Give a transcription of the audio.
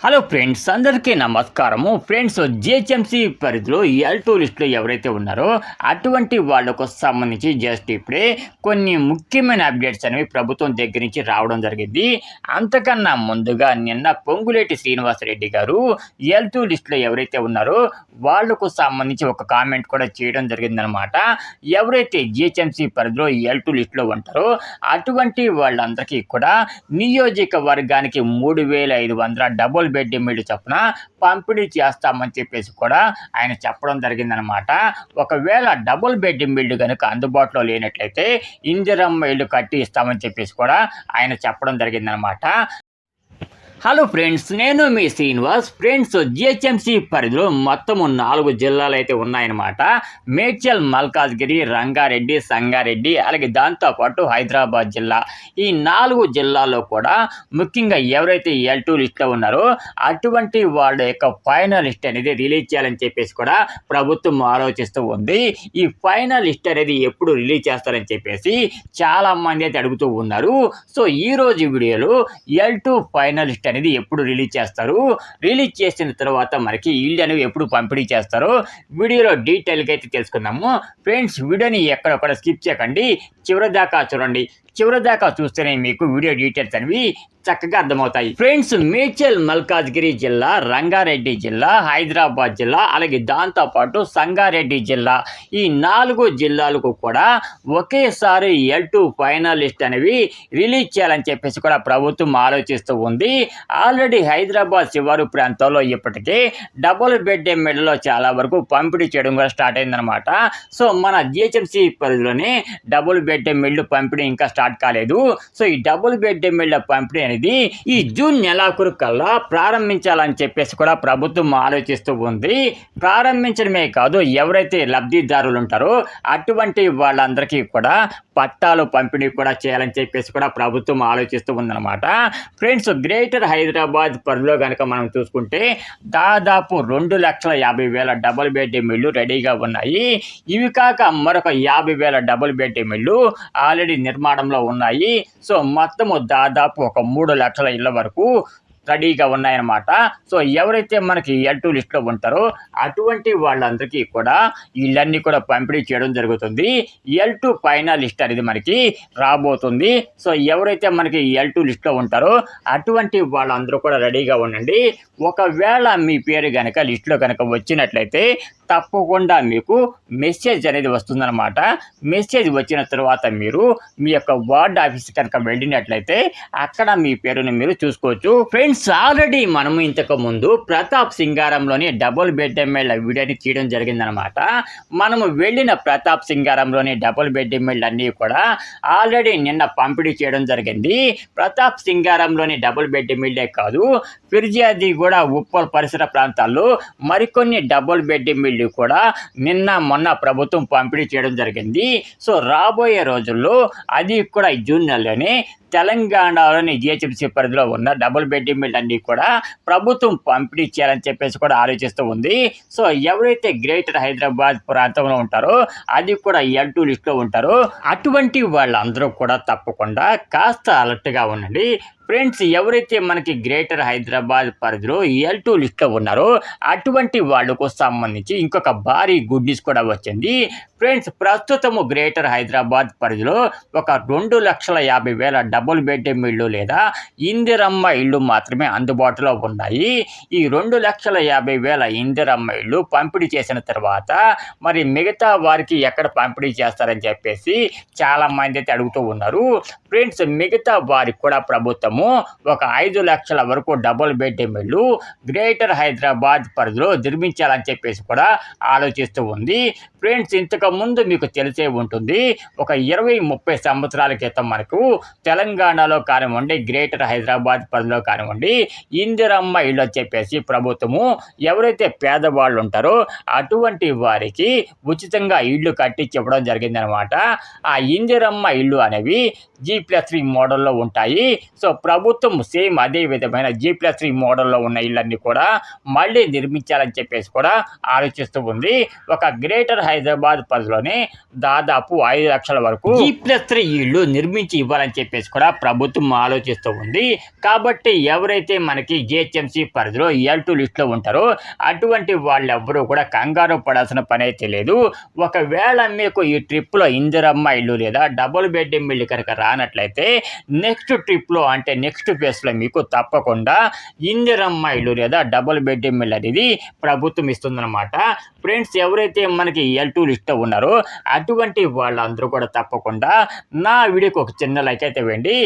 Hello friends అందరికీ నమస్కారము. Friends GHMC పరిధిలో ఎల్ టూ లిస్టులో ఎవరైతే ఉన్నారో అటువంటి వాళ్ళకు సంబంధించి జస్ట్ ఇప్పుడే కొన్ని ముఖ్యమైన అప్డేట్స్ అనేవి ప్రభుత్వం దగ్గర నుంచి రావడం జరిగింది. అంతకన్నా ముందుగా నిన్న పొంగులేటి శ్రీనివాసరెడ్డి గారు ఎల్ టూ లిస్టులో ఎవరైతే ఉన్నారో వాళ్ళకు సంబంధించి ఒక కామెంట్ కూడా చేయడం జరిగిందనమాట ఎవరైతే జిహెచ్ఎంసీ పరిధిలో ఎల్ టూ లిస్టులో ఉంటారో అటువంటి వాళ్ళందరికీ కూడా నియోజకవర్గానికి మూడు వేల ఐదు వందల డబుల్ బెడ్ ఇల్లు చొప్పున పంపిణీ చేస్తామని చెప్పేసి కూడా ఆయన చెప్పడం జరిగిందనమాట ఒకవేళ డబుల్ బెడ్ ఇల్లు కనుక అందుబాటులో లేనట్లయితే ఇందిరమ్మ ఇల్లు కట్టి ఇస్తామని చెప్పేసి కూడా ఆయన చెప్పడం జరిగిందనమాట హలో ఫ్రెండ్స్ నేను మీ శ్రీనివాస్. ఫ్రెండ్స్ జిహెచ్ఎంసీ పరిధిలో మొత్తము నాలుగు జిల్లాలు అయితే ఉన్నాయన్నమాట. మేడ్చల్ మల్కాజ్గిరి రంగారెడ్డి సంగారెడ్డి అలాగే దాంతోపాటు హైదరాబాద్ జిల్లా. ఈ నాలుగు జిల్లాల్లో కూడా ముఖ్యంగా ఎవరైతే ఎల్ టూ లిస్ట్లో ఉన్నారో అటువంటి వాళ్ళ యొక్క ఫైనల్ లిస్ట్ అనేది రిలీజ్ చేయాలని చెప్పేసి కూడా ప్రభుత్వం ఆలోచిస్తూ ఉంది. ఈ ఫైనల్ లిస్ట్ అనేది ఎప్పుడు రిలీజ్ చేస్తారని చెప్పేసి చాలా మంది అయితే అడుగుతూ ఉన్నారు. సో ఈ రోజు వీడియోలో ఎల్ టూ ఫైనల్ లిస్ట్ అనేది ఎప్పుడు రిలీజ్ చేస్తారు? రిలీజ్ చేసిన తర్వాత మనకి ఇల్లు అనేవి ఎప్పుడు పంపిణీ చేస్తారో? వీడియోలో డీటెయిల్గా అయితే తెలుసుకుందాము. ఫ్రెండ్స్ వీడియోని ఎక్కడొక్కడ స్కిప్ చేయకండి. చివరి దాకా చూడండి. చివరి దాకా చూస్తేనే మీకు వీడియో డీటెయిల్స్ అనేవి చక్కగా అర్థమవుతాయి. ఫ్రెండ్స్ మేడ్చల్ మల్కాజ్గిరి జిల్లా రంగారెడ్డి జిల్లా హైదరాబాద్ జిల్లా అలాగే దాంతోపాటు సంగారెడ్డి జిల్లా. ఈ నాలుగు జిల్లాలకు కూడా ఒకేసారి ఎల్ టూ ఫైనలిస్ట్ అనేవి రిలీజ్ చేయాలని చెప్పేసి కూడా ప్రభుత్వం ఆలోచిస్తూ ఉంది. ఆల్రెడీ హైదరాబాద్ శివారు ప్రాంతంలో ఇప్పటికే డబుల్ బెడ్ ఎమ్మెల్యేలో చాలా వరకు పంపిణీ చేయడం కూడా స్టార్ట్ అయిందనమాట సో మన జిహెచ్ఎంసీ పరిధిలోనే డబుల్ బెడ్ ఎమ్మెల్యే పంపిణీ ఇంకా స్టార్ట్ కాలేదు. సో ఈ డబుల్ బెడ్ ఎమ్మెల్యే పంపిణీ అనేది ఈ జూన్ నెలాఖరు కల్లా ప్రారంభించాలని చెప్పేసి కూడా ప్రభుత్వం ఆలోచిస్తూ ఉంది. ప్రారంభించడమే కాదు ఎవరైతే లబ్ధిదారులు ఉంటారో అటువంటి వాళ్ళందరికీ కూడా పట్టాలు పంపిణీ కూడా చేయాలని చెప్పేసి కూడా ప్రభుత్వం ఆలోచిస్తూ ఉందన్నమాట. ఫ్రెండ్స్ గ్రేటర్ హైదరాబాద్ పరిధిలో కనుక మనం చూసుకుంటే దాదాపు రెండు లక్షల యాభై వేల డబుల్ బెడ్ మిల్లు రెడీగా ఉన్నాయి. ఇవి కాక మరొక యాభై వేల డబుల్ బెడ్ మిల్లు ఆల్రెడీ నిర్మాణంలో ఉన్నాయి. సో మొత్తము దాదాపు ఒక మూడు లక్షల ఇళ్ళ వరకు రెడీగా ఉన్నాయన్నమాట. సో ఎవరైతే మనకి ఎల్ టూ లిస్ట్లో ఉంటారో అటువంటి వాళ్ళందరికీ కూడా ఇళ్ళన్నీ కూడా పంపిణీ చేయడం జరుగుతుంది. ఎల్ టూ పైన లిస్ట్ అనేది మనకి రాబోతుంది. సో ఎవరైతే మనకి ఎల్ టూ లిస్ట్లో ఉంటారో అటువంటి వాళ్ళందరూ కూడా రెడీగా ఉండండి. ఒకవేళ మీ పేరు కనుక లిస్ట్లో కనుక వచ్చినట్లయితే తప్పకుండా మీకు మెసేజ్ అనేది వస్తుందన్నమాట. మెసేజ్ వచ్చిన తర్వాత మీరు మీ యొక్క వార్డ్ ఆఫీస్ కనుక వెళ్ళినట్లయితే అక్కడ మీ పేరుని మీరు చూసుకోవచ్చు. ఫ్రెండ్స్ ఆల్రెడీ మనము ఇంతకు ముందు ప్రతాప్ సింగారంలోని డబుల్ బెడ్ ఎమ్మెల్యే వీడియోని తీయడం జరిగిందనమాట మనము వెళ్ళిన ప్రతాప్ సింగారంలోని డబుల్ బెడ్ ఎమ్మెల్యే అన్నీ కూడా ఆల్రెడీ నిన్న పంపిణీ చేయడం జరిగింది. ప్రతాప్ సింగారంలోని డబుల్ బెడ్ ఎమ్మెల్యే కాదు ఫిర్జియాది కూడా ఉప్పల్ పరిసర ప్రాంతాల్లో మరికొన్ని డబుల్ బెడ్ ఎమ్మెల్యే కూడా నిన్న మొన్న ప్రభుత్వం పంపిణీ చేయడం జరిగింది. సో రాబోయే రోజుల్లో అది కూడా జూన్ నెలలోనే తెలంగాణలోని జిహెచ్ఎంసీ పరిధిలో ఉన్న డబుల్ బెడ్రూమ్ మిల్ అన్నీ కూడా ప్రభుత్వం పంపిణీ చేయాలని చెప్పేసి కూడా ఆలోచిస్తూ ఉంది. సో ఎవరైతే గ్రేటర్ హైదరాబాద్ ప్రాంతంలో ఉంటారో అది కూడా ఎల్ టూ లిస్ట్లో ఉంటారో. అటువంటి వాళ్ళందరూ కూడా తప్పకుండా కాస్త అలర్ట్గా ఉండండి. ఫ్రెండ్స్ ఎవరైతే మనకి గ్రేటర్ హైదరాబాద్ పరిధిలో ఎల్ టూ లిస్ట్లో ఉన్నారో అటువంటి వాళ్ళకు సంబంధించి ఇంకొక భారీ గుడ్ న్యూస్ కూడా వచ్చింది. ఫ్రెండ్స్ ప్రస్తుతము గ్రేటర్ హైదరాబాద్ పరిధిలో ఒక రెండు లక్షల యాభై వేల డబుల్ బెడ్రూమ్ ఇళ్ళు లేదా ఇందిరమ్మ ఇళ్ళు మాత్రమే అందుబాటులో ఉన్నాయి. ఈ రెండు లక్షల యాభై వేల ఇందిరమ్మ ఇళ్ళు పంపిణీ చేసిన తర్వాత మరి మిగతా వారికి ఎక్కడ పంపిణీ చేస్తారని చెప్పేసి చాలా మంది అయితే అడుగుతూ ఉన్నారు. ఫ్రెండ్స్ మిగతా వారికి కూడా ప్రభుత్వం ప్రకారము ఒక ఐదు లక్షల వరకు డబుల్ బెడ్రూమ్ ఇల్లు గ్రేటర్ హైదరాబాద్ పరిధిలో నిర్మించాలని చెప్పేసి కూడా ఆలోచిస్తూ ఉంది. ఫ్రెండ్స్ ఇంతకు ముందు మీకు తెలిసే ఉంటుంది ఒక ఇరవై ముప్పై సంవత్సరాల క్రితం మనకు తెలంగాణలో కానివ్వండి గ్రేటర్ హైదరాబాద్ పరిధిలో కానివ్వండి ఇందిరమ్మ ఇల్లు అని చెప్పేసి ప్రభుత్వము ఎవరైతే పేదవాళ్ళు ఉంటారో అటువంటి వారికి ఉచితంగా ఇల్లు కట్టించి ఇవ్వడం జరిగిందనమాట ఆ ఇందిరమ్మ ఇల్లు అనేవి జీ ప్లస్ త్రీ మోడల్లో ఉంటాయి. సో ప్రభుత్వం సేమ్ అదే విధమైన జీ ప్లస్ త్రీ మోడల్లో ఉన్న ఇళ్ళన్ని కూడా మళ్ళీ నిర్మించాలని చెప్పేసి కూడా ఆలోచిస్తూ ఉంది. ఒక గ్రేటర్ హైదరాబాద్ పరిధిలోనే దాదాపు ఐదు లక్షల వరకు జీ ప్లస్ త్రీ ఇళ్ళు నిర్మించి ఇవ్వాలని చెప్పేసి కూడా ప్రభుత్వం ఆలోచిస్తూ ఉంది. కాబట్టి ఎవరైతే మనకి జిహెచ్ఎంసీ పరిధిలో ఎల్ టూ లిస్ట్లో ఉంటారో అటువంటి వాళ్ళెవ్వరూ కూడా కంగారు పడాల్సిన పని అయితే లేదు. ఒకవేళ మీకు ఈ ట్రిప్లో ఇందిరమ్మ ఇల్లు లేదా డబుల్ బెడ్రూమ్ ఇల్లు కనుక రానట్లయితే నెక్స్ట్ ట్రిప్లో అంటే నెక్స్ట్ ఫేస్లో మీకు తప్పకుండా ఇందిరమ్మ ఇల్లు లేదా డబుల్ బెడ్రూమ్ ఇల్లు అనేది ప్రభుత్వం ఇస్తుందన్నమాట. ఫ్రెండ్స్ ఎవరైతే మనకి ఎల్ టూ ఉన్నారో అటువంటి వాళ్ళందరూ కూడా తప్పకుండా నా వీడియోకి ఒక చిన్న లైక్ అయితే వేయండి.